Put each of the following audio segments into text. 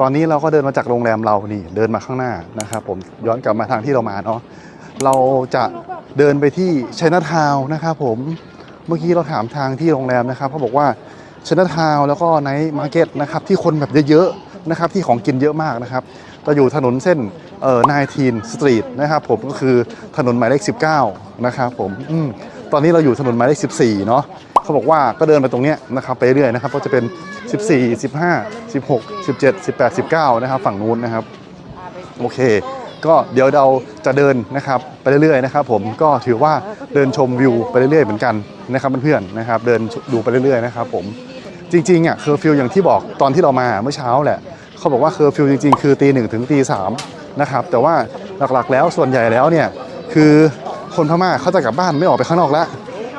ตอนนี้เราก็เดินมาจากโรงแรมเรานี่เดินมาข้างหน้านะครับผมย้อนกลับมาทางที่เรามาเนาะเราจะเดินไปที่ชัยนาทาวนะครับผมเมื่อกี้เราถามทางที่โรงแรมนะครับเขาบอกว่าชัยนาทาวแล้วก็ไนท์มาร์เก็ตนะครับที่คนแบบเยอะๆนะครับที่ของกินเยอะมากนะครับจะอยู่ถนนเส้นเอ่อ19สตรีทนะครับผมก็คือถนนหมายเลข 19 นะครับผมอมตอนนี้เราอยู่ถนนหมายเลข 14 เนาะ เขาบอกว่าก็เดินไปตรงนี้นะครับไปเรื่อยนะครับก็จะเป็น 14 15 16 17 18 19นะครับฝั่งนู้นนะครับโอเค ก็เดี๋ยวเราจะเดินนะครับไปเรื่อยๆนะครับ ผมก็ถือว่าเดินชมวิวไปเรื่อยๆเหมือนกันนะครับเพื่อนๆนะครับ เดินดูไปเรื่อยๆนะครับผมจริงๆอะเคอร์ฟิวอย่างที่บอกตอนที่เรามาเมื่อเช้าแหละเขาบอกว่าเคอร์ฟิวจริงๆ คือตีหนึ่งถึงตีสามนะครับแต่ว่าหลักๆแล้วส่วนใหญ่แล้วเนี่ยคือคนพม่าเขาจะกลับบ้านไม่ออกไปข้างนอกแล้ว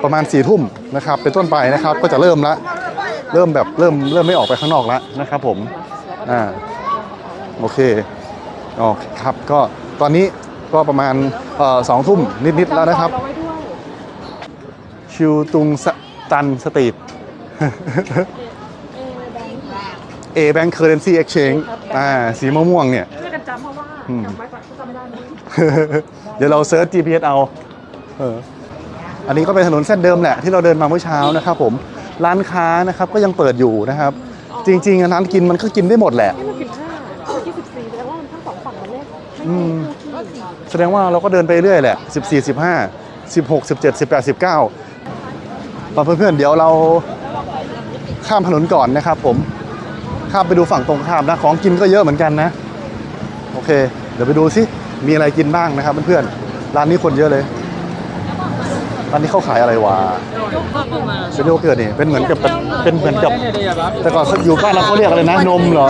ประมาณสี่ทุ่ม นะครับ เป็นต้นไปนะครับก็จะเริ่มละเริ่มแบบเริ่มเริ่มไม่ออกไปข้างนอกแล้วนะครับ ผมอ่าโอเคอ๋อครับก็ตอนนี้ก็ประมาณเอ่อสองทุ่มนิดๆแล้วนะครับ ชิวตุงสตันสตรีท A Bank Currency Exchange อ่าสีมะม่วงเนี่ยช่วยกันจำเพราะว่าอืมจำไว้ก่อนถ้าจำไม่ได้ไม่รู้เดี๋ยวเราเซิร์ช GPS เอาเออ อันนี้ก็เป็นถนนเส้นเดิมแหละที่เราเดินมาเมื่อเช้านะครับผมร้านค้านะครับก็ยังเปิดอยู่นะครับ จริงๆอะร้านกินมันก็กินได้หมดแหละนี่มันสิบห้าเมื่อกี้สิบสี่แสดงว่ามันทั้งสองฝั่งมันเลขไม่อืใช่มคู่ที่แสดงว่าเราก็เดินไปเรื่อยแหละ 14 15 16 17 18 19มาเพื่อนๆเดี๋ยวเราข้ามถนนก่อนนะครับผมข้ามไปดูฝั่งตรงข้ามนะของกินก็เยอะเหมือนกันนะ โอเค เดี๋ยวไปดูสิมีอะไรกินบ้างนะครับเพื่อนๆร้านนี้คนเยอะเลย ร้านนี้เขาขายอะไรวะเป็นโยเกิร์ตนี่เป็นเหมือนกับเป็นเหมือนกับ แต่ก่อนอยู่บ้านเราเขาเรียกอะไรนะนมเหรอ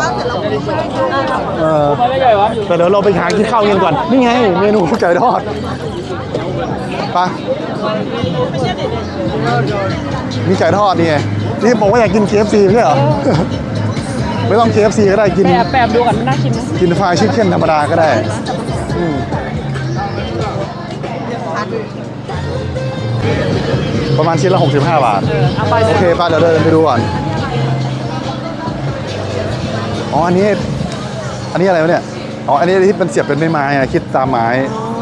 เออแต่เดี๋ยวเราไปหากินข้าวกันก่อนนี่ไงเมนูไก่ทอดไปมีไก่ทอดนี่ไงนี่บอกว่าอยากกิน KFC ไม่ใช่เหรอไม่ต้อง KFC ก็ได้กินแอบแปบดูก่อนมันน่ากินไหมกินฟรายชิคเก้นธรรมดาก็ได้ ประมาณชิ้นละ 65 บาท เอาไปโอเคป้าเดี๋ยวเดินไปดูก่อน อ๋อ อันนี้ อันนี้อะไรวะเนี่ย อ๋อ อันนี้ที่เป็นเสียบเป็นไม้ๆอะคิดตามไม้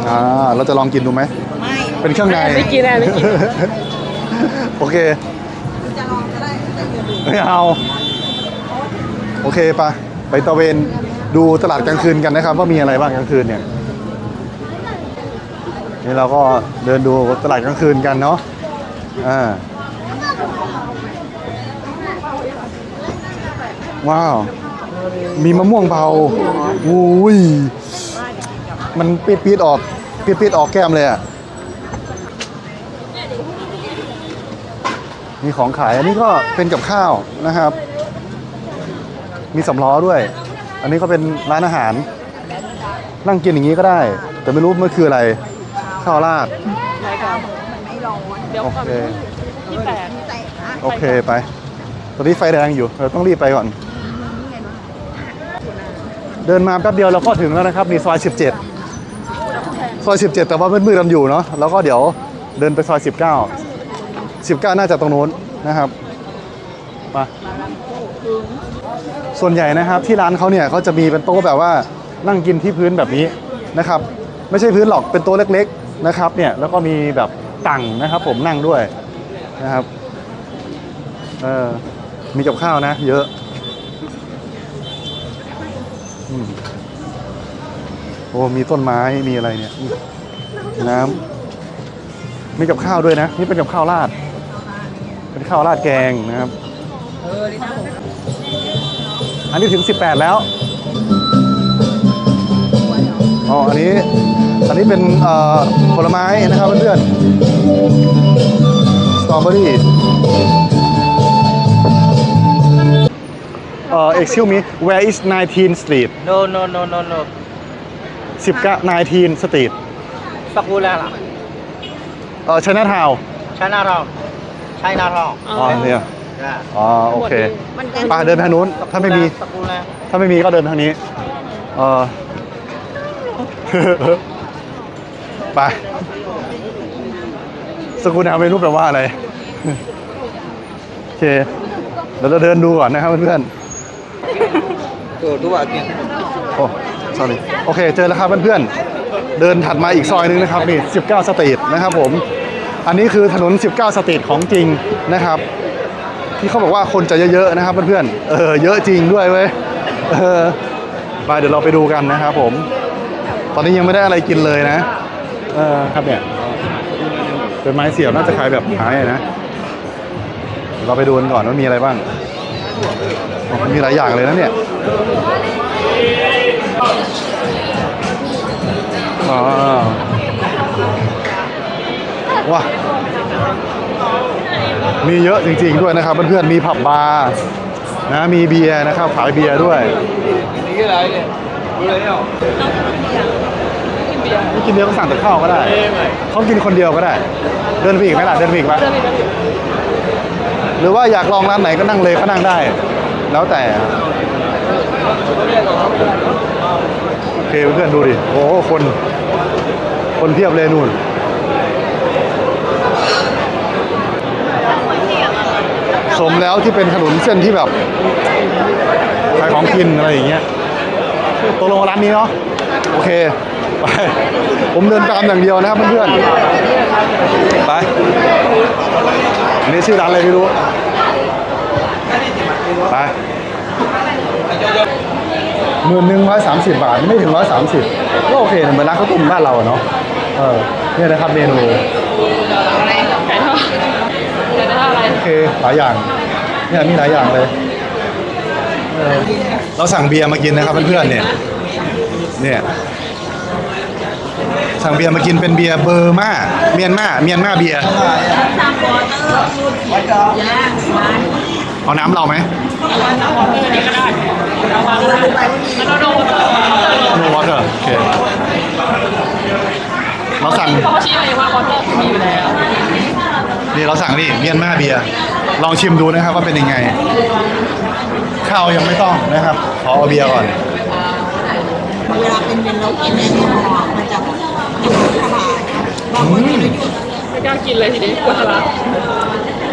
อ่า เราจะลองกินดูไหม ไม่เป็นเครื่องใน ไม่กินแอบไม่กิน โอเค จะลองก็ได้ไม่เอา โอเคปะไปตะเวนดูตลาดกลางคืนกันนะครับ ว่ามีอะไรบ้างกลางคืนเนี่ย นี่เราก็เดินดูตลาดกลางคืนกันเนาะ อ่าว้าว มีมะม่วงเบาอุ้ย มันปีดปีดออกปีดปีดออกแก้มเลยอะ มีของขาย อันนี้ก็เป็นกับข้าวนะครับ มีสำล้อด้วย อันนี้ก็เป็นร้านอาหาร นั่งกินอย่างนี้ก็ได้ แต่ไม่รู้มันคืออะไร ข้าวราด ดี๋ยวโอก่อนเค ที่แปดโอเคไป ตอนนี้ไฟแดงอยู่ เราต้องรีบไปก่อน เดินมาแป๊บเดียวเราก็ถึงแล้วนะครับนี่ซอย 17 ซอย 17 แต่ว่ามืดๆกันอยู่เนาะ แล้วก็เดี๋ยวเดินไปซอย 19 19 น่าจะตรงนู้นนะครับไปส่วนใหญ่นะครับที่ร้านเขาเนี่ยเขาจะมีเป็นโต๊ะแบบว่านั่งกินที่พื้นแบบนี้นะครับ ไม่ใช่พื้นหรอกเป็นโต๊ะเล็ก ๆนะครับเนี่ยแล้วก็มีแบบ ตังนะครับ ผมนั่งด้วยนะครับเออมีกับข้าวนะ เยอะอโอ้มีต้นไม้มีอะไรเนี่ย น้ำมีกับข้าวด้วยนะ นี่เป็นกับข้าวราด เป็นข้าวราดแกงนะครับอันนี้ถึง 18 แล้ว อ๋อ อันนี้ อันนี้เป็นเอ่อผลไม้นะครับเพื่อนๆสตรอเบอรี่เอ่อ excuse me where is 19 street No, no, no, no, no. 19 19 street Sakula lah. เอ่อ Chinatown Chinatown. Chinatown. อ๋อเนี่ย Yeah. อ๋อโอเคไป่าเดินทางนู้น ถ้าไม่มี Sakula. ถ้าไม่มีก็เดินทางนี้ เออ ไป สกุลเอาเมนูแปลว่าอะไร โอเคเดี๋ยวเราเดินดูก่อนนะครับเพื่อนๆ Tuh, dua lagi. โอ้ sorry โอเค เจอแล้วครับเพื่อนๆ เดินถัดมาอีกซอยนึงนะครับนี่ 19 สตรีทนะครับผม อันนี้คือถนน 19 สตรีทของจริงนะครับ ที่เขาบอกว่าคนจะเยอะๆนะครับเพื่อนๆ เออ เยอะจริงด้วยเว้ย เออ ไปเดี๋ยวเราไปดูกันนะครับผม ตอนนี้ยังไม่ได้อะไรกินเลยนะ เออครับเนี่ยเป็นไม้เสียบน่าจะขายแบบหายอะนะเดี๋ยวเราไปดูกันก่อนว่ามีอะไรบ้างโอ้มีหลายอย่างเลยนะเนี่ยอ๋อว้ามีเยอะจริงๆด้วยนะครับเพื่อนๆมีผับบาร์นะมีเบียร์นะครับขายเบียร์ด้วย Ini lagi. Boleh ya. ไม่กินเบียร์ก็สั่งแต่ข้าวก็ได้เขากินคนเดียวก็ได้ เดินไปอีกไหมล่ะเดินไปอีกปะหรือว่าอยากลองร้านไหนก็นั่งเลยก็นั่งได้ แล้วแต่โอเคเพื่อนดูดิโอ้โหคน คนเพียบเลยนู่นสมแล้วที่เป็นถนนเส้นที่แบบขายของกินอะไรอย่างเงี้ย กลงร้านนี้เนาะโอเคไปผมเดินตามอย่างเดียวนะครับเพื่อนๆไปอันนี่ชื่อร้านอะไรไม่รู้ไปหมื่นหนึ่งร้อยสามสิบบาทไม่ถึงร้อยสามสิบก็โอเคเหมือนร้านข้าวต้มบ้านเราอะเนาะเออเนี่ยนะครับเมนูอะไรไก่ทอดไก่ทอดอะไรโอเคหลายอย่างเนี่ยมีหลายอย่างเลยเออเราสั่งเบียร์มากินนะครับเพื่อนๆเนี่ย เนี่ยสั่งเบียร์มากินเป็นเบียร์เบอร์มาเมียนมาเมียนมาเบียร์เอาน้ำเราไหมโนวอเตอร์โอเคเราสั่งนี่เราสั่งนี่เมียนมาเบียร์ลองชิมดูนะครับว่าเป็นยังไงข้าวยังไม่ต้องนะครับขอเอาเบียร์ก่อน เวลาเป็นเมนเรากินในนี้มันจะอยู่สบายบางคนกินไม่หยุดไม่กล้ากินเลยทีนี้กลัวทะลัก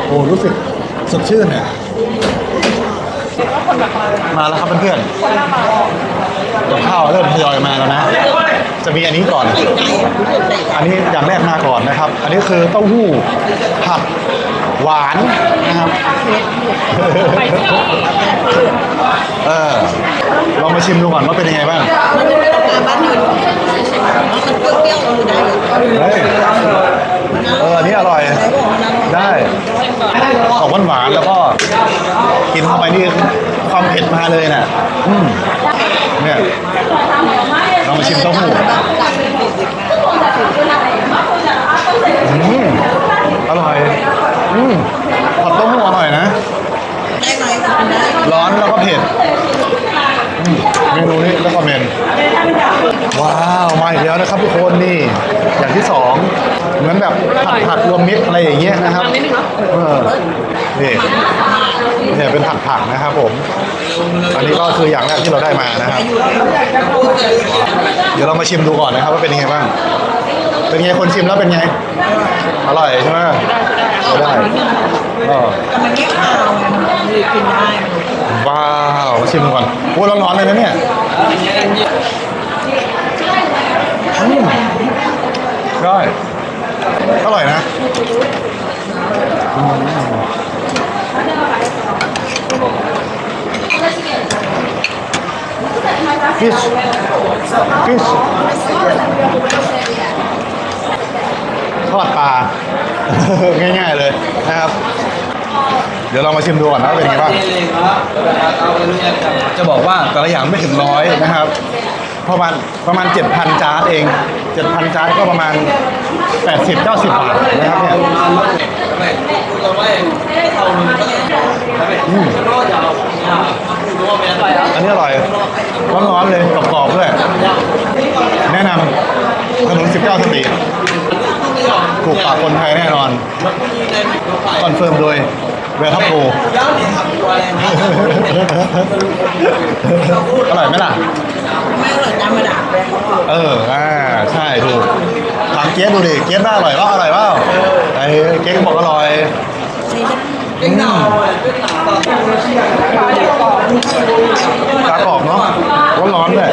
โอ้รู้สึกสดชื่นเนี่ยมาแล้วครับเพื่อนๆกับข้าวเริ่มทยอยมาแล้วนะ จะมีอันนี้ก่อนใจรู้สึกใจอันนี้อย่างแรกมาก่อนนะครับ อันนี้คือเต้าหู้ผัดหวานนะครับ เออลองมาชิมดูก่อนว่าเป็นยังไงบ้าง มันจะไม่ต้องการบ้านอื่นมันเปรี้ยวๆอยู่ได้เลย เฮ้ย เอออันนี้อร่อย ใช้บอกมันอร่อย ได้ ออกหวานๆแล้วก็กินเข้าไปนี่ความเผ็ดมาเลยน่ะ อืมเนี่ยลองมาชิมเต้าหู้อืมอร่อย อืมผัดเต้าหู้อร่อยนะ ได้ไหมมันได้ ร้อนแล้วก็เผ็ดอืมเมนูนี้แล้วก็เมนว้าวมาอีกแล้วนะครับทุกคนนี่ อย่างที่สองเหมือนแบบ ผัดผักรวมมิตรอะไรอย่างเงี้ยนะครับนิดนึงเนาะเออนี่เนี่ยเป็นผักผักนะครับผม อันนี้ก็คืออย่างแรกที่เราได้มานะครับ เดี๋ยวเรามาชิมดูก่อนนะครับ ว่าเป็นยังไงบ้าง เป็นไงคนชิมแล้วเป็นไง อร่อยใช่ไหมใช้ได้ก็แต่มันไม่คาวไงมันคือกินได้ว้าวมาชิมดูก่อนโอ้ร้อนๆเลยนะเนี่ยอืมได้ อร่อยนะอืมฟิชฟิชทอดปลา ง่ายๆเลยนะครับ เดี๋ยวเรามาชิมดูก่อนนะว่าเป็นไงบ้าง จะบอกว่าแต่ละอย่างไม่ถึงร้อยนะครับ ประมาณประมาณ 7,000 จาร์ดเอง 7,000 จาร์ดก็ประมาณ 80 90 บาทนะครับเนี่ยอืมอันนี้อร่อยร้อนๆเลยกรอบๆด้วยแนะนำถนน 19 สตรีทถูกปากคนไทยแน่นอนคอนเฟิร์มโดย เวลคับโกย้อนเนี่ยทำตัวอะไรไหมอร่อยไหมล่ะ ไม่อร่อยตามมาด่าด์เขา เออ อ่า ใช่ถูกถามเกี๊ยบดูดิ เกี๊ยบน่าอร่อยว่าอร่อยว่าไอ้เกี๊ยบบอกอร่อย เล็กหน่อเล็กหน่อยตากรอบเนาะ ร้อนๆเลย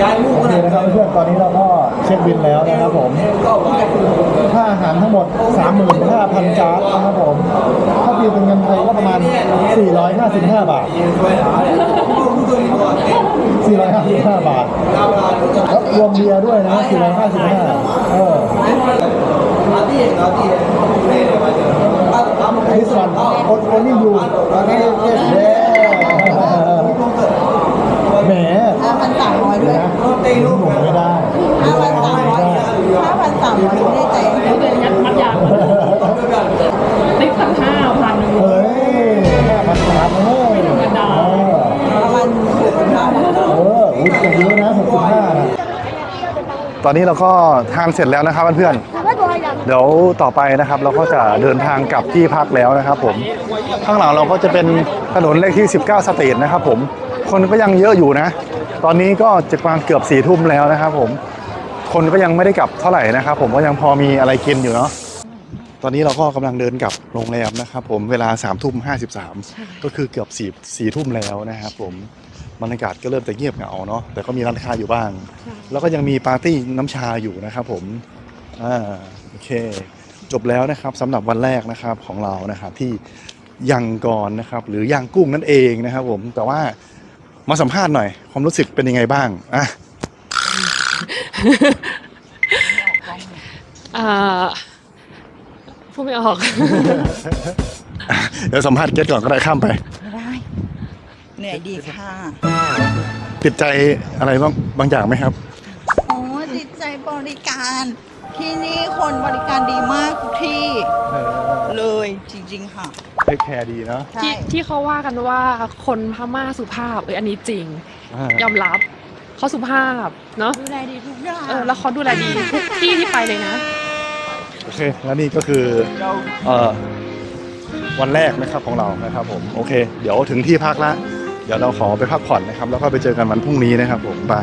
ย้ายลูกโอเคนะครับเพื่อนๆตอนนี้เราก็เช็คบินแล้วนะครับผมค่าอาหารทั้งหมด 35,000จาร์ดนะครับผม ถ้าตีเป็นเงินไทยก็ประมาณ 455 บาท 455 บาท แล้วรวมเบียร์ด้วยนะ 455 เออ This one only you แหม ตอนนี้เราก็ทานเสร็จแล้วนะครับเพื่อนๆเดี๋ยวต่อไปนะครับเราก็จะเดินทางกลับที่พักแล้วนะครับ ผมข้างหลังเราก็จะเป็นถนนเลขที่ 19 สตรีทนะครับ ผมคนก็ยังเยอะอยู่นะ ตอนนี้ก็จะประมาณเกือบสี่ทุ่มแล้วนะครับ ผมคนก็ยังไม่ได้กลับเท่าไหร่นะครับ ผมก็ยังพอมีอะไรกินอยู่เนาะตอนนี้เราก็กำลังเดินกลับโรงแรมนะครับผมเวลา3ามทุ่มห้าสิบสามก็คือเกือบสี่สี่ทุ่มแล้วนะครับผมบรรยากาศก็เริ่มจะเงียบเหงาเนาะแต่ก็มีร้านค้าอยู่บ้าง แล้วก็ยังมีปาร์ตี้น้ำชาอยู่นะครับผมอ่าโอเค จบแล้วนะครับสำหรับวันแรกนะครับของเรานะครับที่ยังกรนะครับหรือยังกุ้งนั่นเองนะครับผมแต่ว่ามาสัมภาษณ์หน่อย ความรู้สึกเป็นยังไงบ้างอะอ่าพูดไม่ออก เดี๋ยวสัมภาษณ์เกตก่อนก็ได้ข้ามไปไม่ได้เหนื่อยดีค่ะ ติดใจอะไรบ้างบางอย่างไหมครับโอ้จิตใจ บริการ ที่นี่คนบริการดีมากทุกที่เลยจริง ๆ ค่ะเทคแคร์ดีเนาะใช่ที่ที่เขาว่ากันว่าคนพม่าสุภาพเอออันนี้จริง อ่ายอมรับเขาสุภาพเนาะดูแลดีทุกอย่าง เออแล้วเขาดูแลดีทุกที่ที่ไปเลยนะ โอเค แล้วนี่ก็คือเอ่อวันแรกนะครับของเรานะครับผมโอเค เดี๋ยวถึงที่พักละ เดี๋ยวเราขอไปพักผ่อนนะครับ แล้วก็ไปเจอกันวันพรุ่งนี้นะครับผมไป